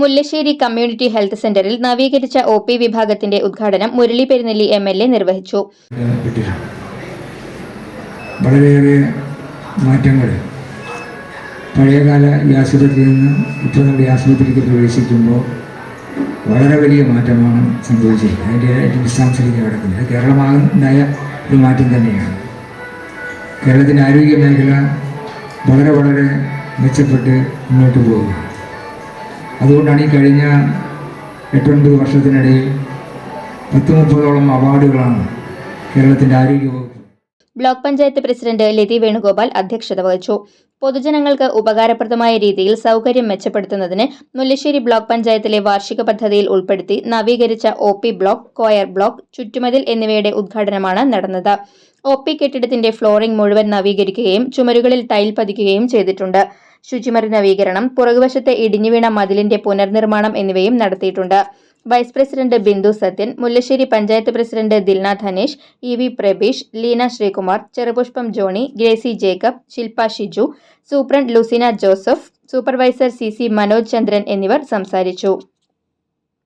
Mullassery community health സെന്ററിൽ നവീകരിച്ച O P വിഭാഗത്തിന്റെ ഉദ്ഘാടനം Murali Perunelli M L A നിർവഹിച്ചു. വളരെയേറെ മാറ്റങ്ങൾ പഴയകാല ഈ ആശുപത്രിയിൽ നിന്ന് ഇപ്പോൾ നമ്മുടെ ആശുപത്രിക്ക് പ്രവേശിക്കുമ്പോൾ വളരെ വലിയ മാറ്റമാണ് സംഭവിച്ചിരിക്കുന്നത്. അതിന്റെ വിശദാംശത്തിലേക്ക് കിടക്കുന്നത് കേരളമാകുന്നതായ ഒരു മാറ്റം തന്നെയാണ്. കേരളത്തിന്റെ ആരോഗ്യ മേഖല വളരെ വളരെ മെച്ചപ്പെട്ട് മുന്നോട്ട് പോവുകയാണ് അതുകൊണ്ടാണ് ഈ കഴിഞ്ഞ എട്ടൊൻപത് വർഷത്തിനിടയിൽ പത്ത് മുപ്പതോളം അവാർഡുകളാണ് കേരളത്തിന്റെ ആരോഗ്യ വകുപ്പ് ബ്ലോക്ക് പഞ്ചായത്ത് പ്രസിഡന്റ് ലതി വേണുഗോപാൽ അധ്യക്ഷത വഹിച്ചു. പൊതുജനങ്ങൾക്ക് ഉപകാരപ്രദമായ രീതിയിൽ സൗകര്യം മെച്ചപ്പെടുത്തുന്നതിന് മുല്ലശ്ശേരി ബ്ലോക്ക് പഞ്ചായത്തിലെ വാർഷിക പദ്ധതിയിൽ ഉൾപ്പെടുത്തി നവീകരിച്ച O P block coir block ചുറ്റുമതിൽ എന്നിവയുടെ ഉദ്ഘാടനമാണ് നടന്നത്. ഒ പി കെട്ടിടത്തിന്റെ ഫ്ലോറിംഗ് മുഴുവൻ നവീകരിക്കുകയും ചുമരുകളിൽ ടൈൽ പതിക്കുകയും ചെയ്തിട്ടുണ്ട്. ശുചിമുറി നവീകരണം പുറകുവശത്തെ ഇടിഞ്ഞുവീണ മതിലിന്റെ പുനർനിർമ്മാണം എന്നിവയും നടത്തിയിട്ടുണ്ട്. Vice president Bindu Sathyan Mullassery panchayat president Dilna Dhanesh E V Prabeesh Leena Sreekumar Cherupushpam Johny Gracy Jacob Shilpa Shiju superintendent Lucina Joseph supervisor C C Manoj Chandran എന്നിവർ സംസാരിച്ചു.